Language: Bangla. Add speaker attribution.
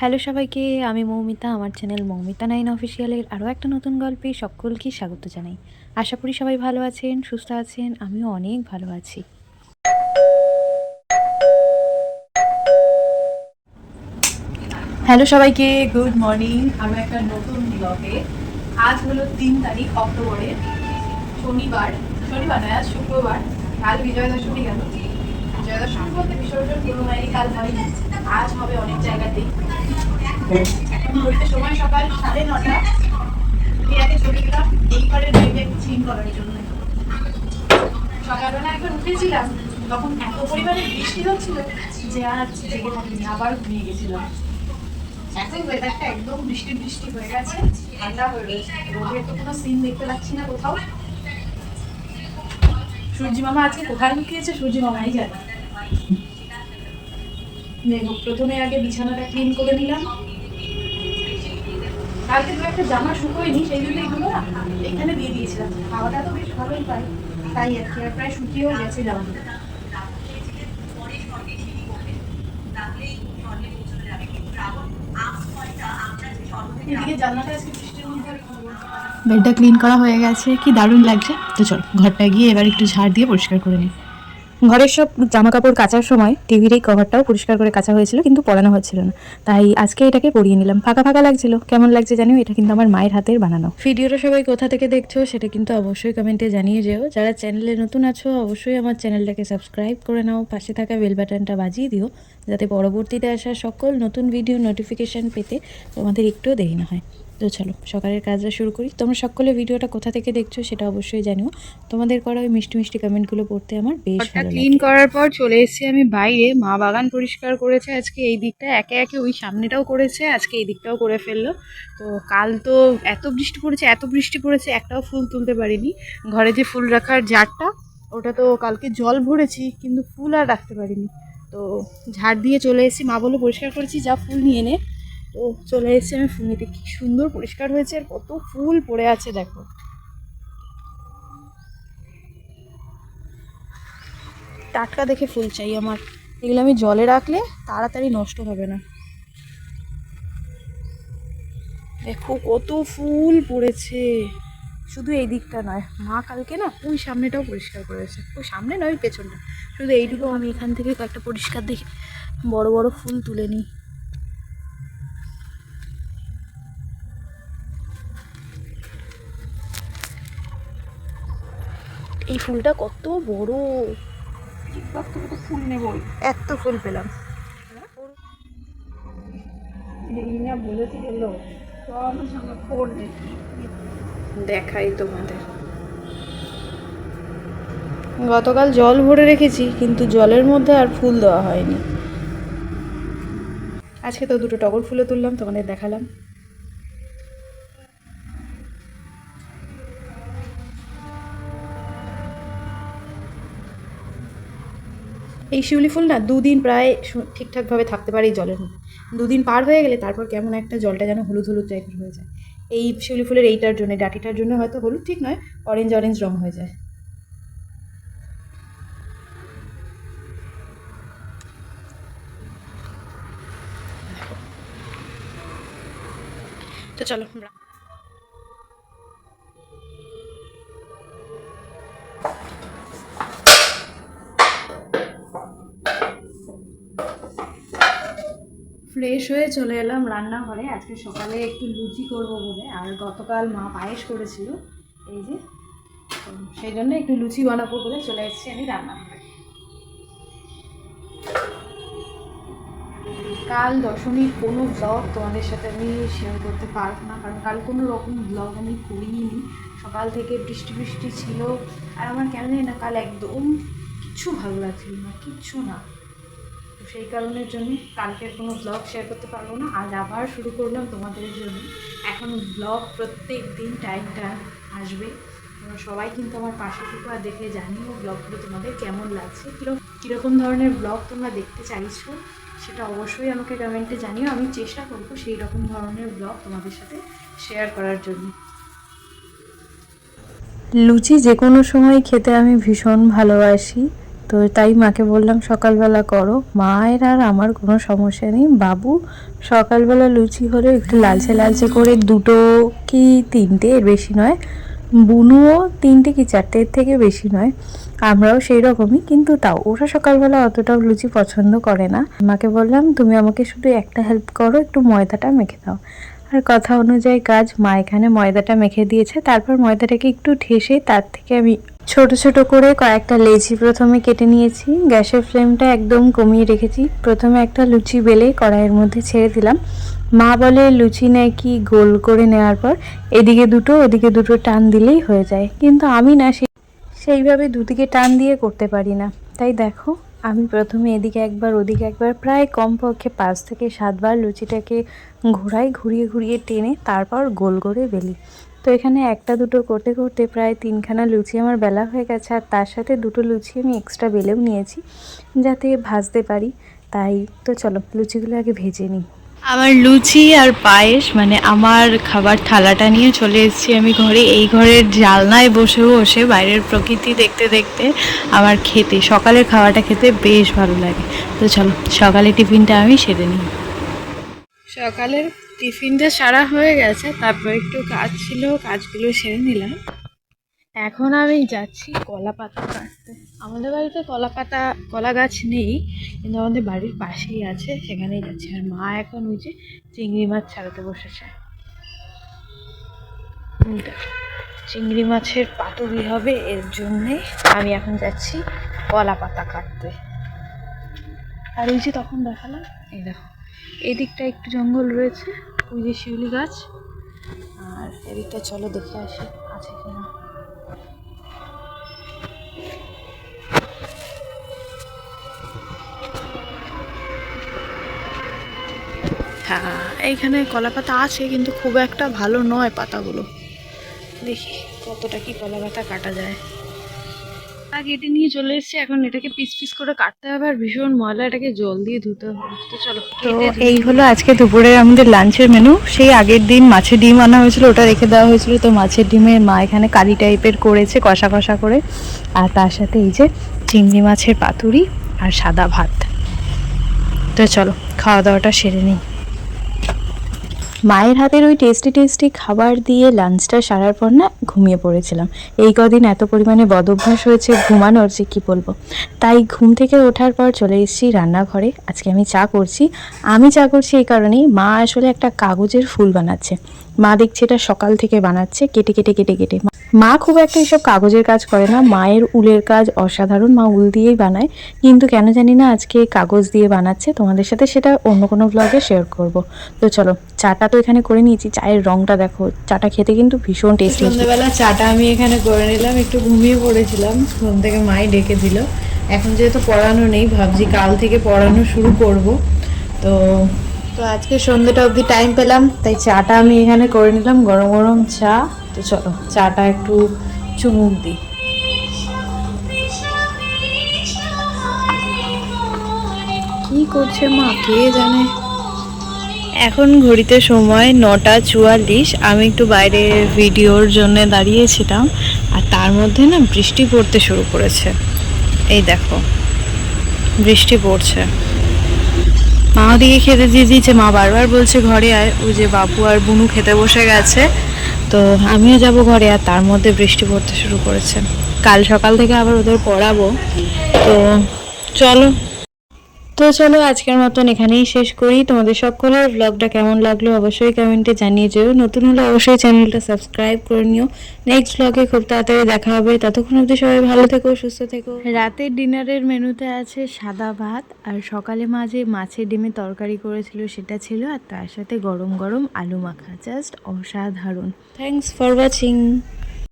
Speaker 1: হ্যালো সবাইকে, আমি মৌমিতা, আমার চ্যানেল মৌমিতা নাইন অফিসিয়ালের আরও একটা নতুন গল্পে সকলকে স্বাগত জানাই। আশা করি সবাই ভালো আছেন, সুস্থ আছেন, আমিও অনেক ভালো আছি।
Speaker 2: হ্যালো সবাইকে গুড মর্নিং আমরা একটা নতুন ব্লগে আজ হলো তিন তারিখ অক্টোবরের শনিবার শনিবার নয়, আজ শুক্রবার। কাল বিজয়া দশমী গেল। বিজয়া বলতে বিসর্জন কোনো হয়নি কাল আজ হবে অনেক জায়গাতেই। সময় সকাল সাড়ে নটা পরিমাণে বৃষ্টি হচ্ছিল যে আর ঘুমিয়ে গেছিলাম ওয়েদারটা একদম বৃষ্টি হয়ে গেছে হয়ে তো কোনো সিন দেখতে পাচ্ছি না কোথাও আজকে কোথায় লুকিয়েছে, সূর্যি জানে। প্রথমে আগে বিছানাটা ক্লিন করে নিলাম। কালকে একটা জামা সেই জন্য এগুলো এখানে দিয়ে দিয়েছিলাম। খাওয়াটা তো বেশ ভালোই পাই। তাই আর কি প্রায় শুকিয়েও গেছে।
Speaker 1: বেডটা ক্লিন করা হয়ে গেছে। কি দারুণ লাগছে। তো চল, ঘরটা গিয়ে এবার একটু ঝাড় দিয়ে পরিষ্কার করে নিই। ঘরের সব জামা কাপড় কাচার সময় টিভির এই কভারটাও পরিষ্কার করে কাচা হয়েছিল, কিন্তু পরানো হচ্ছিল না। তাই আজকে এটাকে পরিয়ে নিলাম। ফাঁকা ফাঁকা লাগছিল। কেমন লাগছে জানিও? এটা কিন্তু আমার মায়ের হাতের বানানো। ভিডিওটা সবাই কোথা থেকে দেখছ সেটা কিন্তু অবশ্যই কমেন্টে জানিয়ে যেও। যারা চ্যানেলে নতুন আছো, অবশ্যই আমার চ্যানেলটাকে সাবস্ক্রাইব করে নাও। পাশে থাকা বেল বাটনটা বাজিয়ে দিও, যাতে পরবর্তীতে আসা সকল নতুন ভিডিও নোটিফিকেশান পেতে তোমাদের একটুও দেরি না হয়। তো চলো সকালের কাজটা শুরু করি। তোমরা সকলে ভিডিওটা কোথা থেকে দেখছ সেটা অবশ্যই জানিও। তোমাদের করা ওই মিষ্টি মিষ্টি কমেন্টগুলো পড়তে আমার বেশ ভালো
Speaker 2: ক্লিন করার পর চলে এসেছি আমি বাইরে। মা বাগান পরিষ্কার করেছে আজকে এই দিকটা। একে একে ওই সামনেটাও করেছে আজকে এই দিকটাও করে ফেলল। তো কাল তো এত বৃষ্টি পড়েছে এত বৃষ্টি পড়েছে একটাও ফুল তুলতে পারিনি। ঘরে যে ফুল রাখার জারটা ওটা তো কালকে জল ভরেছি কিন্তু ফুল আর রাখতে পারিনি। তো ঝাড় দিয়ে চলে এসেছি। মা বলে পরিষ্কার করেছি যা ফুল নিয়ে নে। তো চলে এসেছি আমি নিতে কি সুন্দর পরিষ্কার হয়েছে, আর কত ফুল পড়ে আছে, দেখো। টাটকা দেখে ফুল চাই আমার। এগুলো আমি জলে রাখলে তাড়াতাড়ি নষ্ট হবে না। দেখো, কত ফুল পড়েছে। শুধু এই দিকটা নয়, মা কালকে না ওই সামনেটাও পরিষ্কার করেছে। ওই সামনে নয় পেছনটা। শুধু এইটুকু আমি এখান থেকে কয়েকটা পরিষ্কার দেখে বড় বড় ফুল তুলে নিই। এই ফুলটা কত বড়। ফুল নেবই এত ফুল পেলাম। দেখাই তোমাদের। গতকাল জল ভরে রেখেছি, কিন্তু জলের মধ্যে আর ফুল দেওয়া হয়নি। আজকে তো দুটো টগর ফুলে তুললাম, তোমাদের দেখালাম। এই শিউলি ফুল না দুদিন প্রায় ঠিকঠাকভাবে থাকতে পারে এই জলের মধ্যে। দুদিন পার হয়ে গেলে তারপর কেমন একটা জলটা যেন হলুদ হলুদ টাইপের হয়ে যায়। এই শিউলি ফুলের এইটার জন্য ডাটিটার জন্য হয়তো হলুদ ঠিক নয় অরেঞ্জ অরেঞ্জ রং হয়ে যায়। তো চলো ফ্রেশ হয়ে চলে এলাম রান্নাঘরে। আজকে সকালে একটু লুচি করব বলে। আর গতকাল মা পায়েস করেছিল। এই যে, সেই জন্য একটু লুচি বানাবো বলে চলে এসেছি আমি রান্নাঘরে। কাল দশমীর কোনো ব্লগ তোমাদের সাথে আমি শেয়ার করতে পারব না। কারণ কাল কোনো রকম ব্লগ আমি করিনি। সকাল থেকে বৃষ্টি বৃষ্টি ছিল। আর আমার কেন না, কাল একদম কিচ্ছু ভালো লাগছিল না কিচ্ছু না। সেই কারণের জন্য কালকের কোনো ব্লগ শেয়ার করতে পারব না। আজ আবার শুরু করলাম তোমাদের জন্য। এখন ব্লগ প্রত্যেক দিন টাইমটা আসবে। তোমরা সবাই কিন্তু আমার পাশে থেকে আর দেখে জানিও ব্লগগুলো তোমাদের কেমন লাগছে। কীরকম কীরকম ধরনের ব্লগ তোমরা দেখতে চাইছো সেটা অবশ্যই আমাকে কমেন্টে জানিও। আমি চেষ্টা করব সেই রকম ধরনের ব্লগ তোমাদের সাথে শেয়ার করার জন্য।
Speaker 1: লুচি যে কোনো সময় খেতে আমি ভীষণ ভালোবাসি। তো তাই মাকে বললাম, সকালবেলা করো। মায়ের আর আমার কোনো সমস্যা নেই। বাবু সকালবেলা লুচি হলে একটু লালচে লালচে করে দুটো কি তিনটে? এর বেশি নয়। বুনুও তিনটে কি চারটে? এর থেকে বেশি নয়। আমরাও সেই রকমই, কিন্তু তাও ওরা সকালবেলা অতটাও লুচি পছন্দ করে না। মাকে বললাম, তুমি আমাকে শুধু একটা হেল্প করো, একটু ময়দাটা মেখে দাও। আর কথা অনুযায়ী কাজ, মা এখানে ময়দাটা মেখে দিয়েছে। তারপর ময়দাটাকে একটু ঠেসে তার থেকে আমি ছোট ছোট করে কয়েকটা লেচি প্রথমে কেটে নিয়েছি। গ্যাসের ফ্লেমটা একদম কমিয়ে রেখেছি। প্রথমে একটা লুচি বেলে কড়াইয়ের মধ্যে ছেড়ে দিলাম। মা বলে, লুচি নাকি গোল করে নেওয়ার পর এদিকে দুটো, ওদিকে দুটো টান দিলেই হয়ে যায়। কিন্তু আমি না সেই সেইভাবে দুদিকে টান দিয়ে করতে পারি না। তাই দেখো, আমি প্রথমে এদিকে একবার, ওদিকে একবার প্রায় কমপক্ষে পাঁচ থেকে সাতবার লুচিটাকে ঘোরাই ঘুরিয়ে ঘুরিয়ে টেনে তারপর গোল করে বেলি। তো এখানে একটা দুটো করতে করতে প্রায় তিনখানা লুচি আমার বেলা হয়ে গেছে আর তার সাথে দুটো লুচি আমি এক্সট্রা বেলেও নিয়েছি যাতে ভাজতে পারি। তাই তো চলো লুচিগুলো আগে ভেজে নিই। আমার লুচি আর পায়েস মানে আমার খাবার থালাটা নিয়ে চলে এসেছি আমি ঘরে। এই ঘরের জালনায় বসে বসে বাইরের প্রকৃতি দেখতে দেখতে আমার খেতে সকালের খাওয়াটা খেতে বেশ ভালো লাগে। তো চলো সকালে টিফিনটা আমি সেরে নিই। সকালের টিফিনটা সারা হয়ে গেছে, তারপর একটু কাজ ছিল, কাজগুলো সেরে নিলাম। এখন আমি যাচ্ছি কলা পাতা কাটতে। আমাদের বাড়িতে কলা পাতা, কলা গাছ নেই, কিন্তু আমাদের বাড়ির পাশেই আছে, সেখানেই যাচ্ছি। আর মা এখন ওই যে চিংড়ি মাছ ছাড়াতে বসেছে। চিংড়ি মাছের পাতুরি হবে, এর জন্যে আমি এখন যাচ্ছি কলা পাতা কাটতে। আর ওই যে তখন দেখালাম, এই দেখো। এদিকটা একটু জঙ্গল রয়েছে ওই যে শিউলি গাছ। আর এদিকটা চলো দেখে আসি আছে কিনা। হ্যাঁ এইখানে কলা পাতা আছে কিন্তু খুব একটা ভালো নয় পাতাগুলো। দেখি কতটা কি কলা পাতা কাটা যায়। কেটে নিয়ে চলে এসেছি এখন এটাকে পিস পিস করে কাটতে হবে আর ভীষণ ময়লা এটাকে জল দিয়ে ধুতে হবে। তো চলো তো এই হলো আজকে দুপুরের আমাদের লাঞ্চের মেনু সেই আগের দিন মাছের ডিম আনা হয়েছিল ওটা রেখে দেওয়া হয়েছিল। তো মাছের ডিমের মা এখানে কালি টাইপের করেছে কষা কষা করে। আর তার সাথে এই যে চিংড়ি মাছের পাতুরি আর সাদা ভাত। তো চলো খাওয়া দাওয়াটা সেরে নিই। মায়ের হাতের ওই টেস্টি টেস্টি খাবার দিয়ে লাঞ্চটা সারার পর না ঘুমিয়ে পড়েছিলাম। এই কদিন এত পরিমাণে বদভ্যাস হয়েছে, ঘুমানোর যে কী বলব? তাই ঘুম থেকে ওঠার পর চলে এসেছি রান্নাঘরে। আজকে আমি চা করছি। আমি চা করছি এই কারণেই মা আসলে একটা কাগজের ফুল বানাচ্ছে। মা দেখছি এটা সকাল থেকে বানাচ্ছে, কেটে কেটে কেটে কেটে। মা খুব একটা এসব কাগজের কাজ করে না, মায়ের উলের কাজ অসাধারণ, মা উল দিয়েই বানায়। কিন্তু কেন জানি না আজকে কাগজ দিয়ে বানাচ্ছে, তোমাদের সাথে সেটা অন্য কোনো ব্লগে শেয়ার করব। তো চলো, চাটা তো এখানে করে নিয়েছি, চায়ের রংটা দেখো, চাটা খেতে কিন্তু ভীষণ টেস্টি সন্ধ্যেবেলা চাটা আমি এখানে করে নিলাম, একটু ঘুমিয়ে পড়েছিলাম, ঘুম থেকে মাই ডেকে দিল। এখন যেহেতু পড়ানো নেই, ভাবছি কাল থেকে পড়ানো শুরু করব। তো তো আজকে সন্ধ্যেটা অবধি টাইম পেলাম, তাই চাটা আমি এখানে করে নিলাম, গরম গরম চা। তো চলো, চাটা একটু চুমুক দিই। কি করছে মা, কে জানে? এখন ঘড়িতে সময় নটা চুয়াল্লিশ, আমি একটু বাইরে ভিডিওর জন্য দাঁড়িয়েছিলাম, আর তার মধ্যে না বৃষ্টি পড়তে শুরু করেছে। এই দেখো, বৃষ্টি পড়ছে। মা ওদিকে খেতে দিয়ে দিয়েছে। মা বারবার বলছে, ঘরে আয়। ওই যে বাপু আর বুনু খেতে বসে গেছে। তো আমিও যাব ঘরে, আর তার মধ্যে বৃষ্টি পড়তে শুরু করেছে। কাল সকাল থেকে আবার ওদের পড়াবো। তো চলো। তো চলো আজকের মতন এখানেই শেষ করি। তোমাদের সকলের ব্লগটা কেমন লাগল অবশ্যই কমেন্টে জানিয়ে যেও। নতুন হলে অবশ্যই চ্যানেলটা সাবস্ক্রাইব করে নিও। নেক্সট ব্লগে খুব তাড়াতাড়ি দেখা হবে। ততক্ষণ অবধি সবাই ভালো থেকো সুস্থ থেকো। রাতের ডিনারের মেনুতে আছে সাদা ভাত আর সকালে মাঝে মাছের ডিমে তরকারি করেছিল সেটা ছিল আর তার সাথে গরম গরম আলু মাখা জাস্ট অসাধারণ। Thanks for watching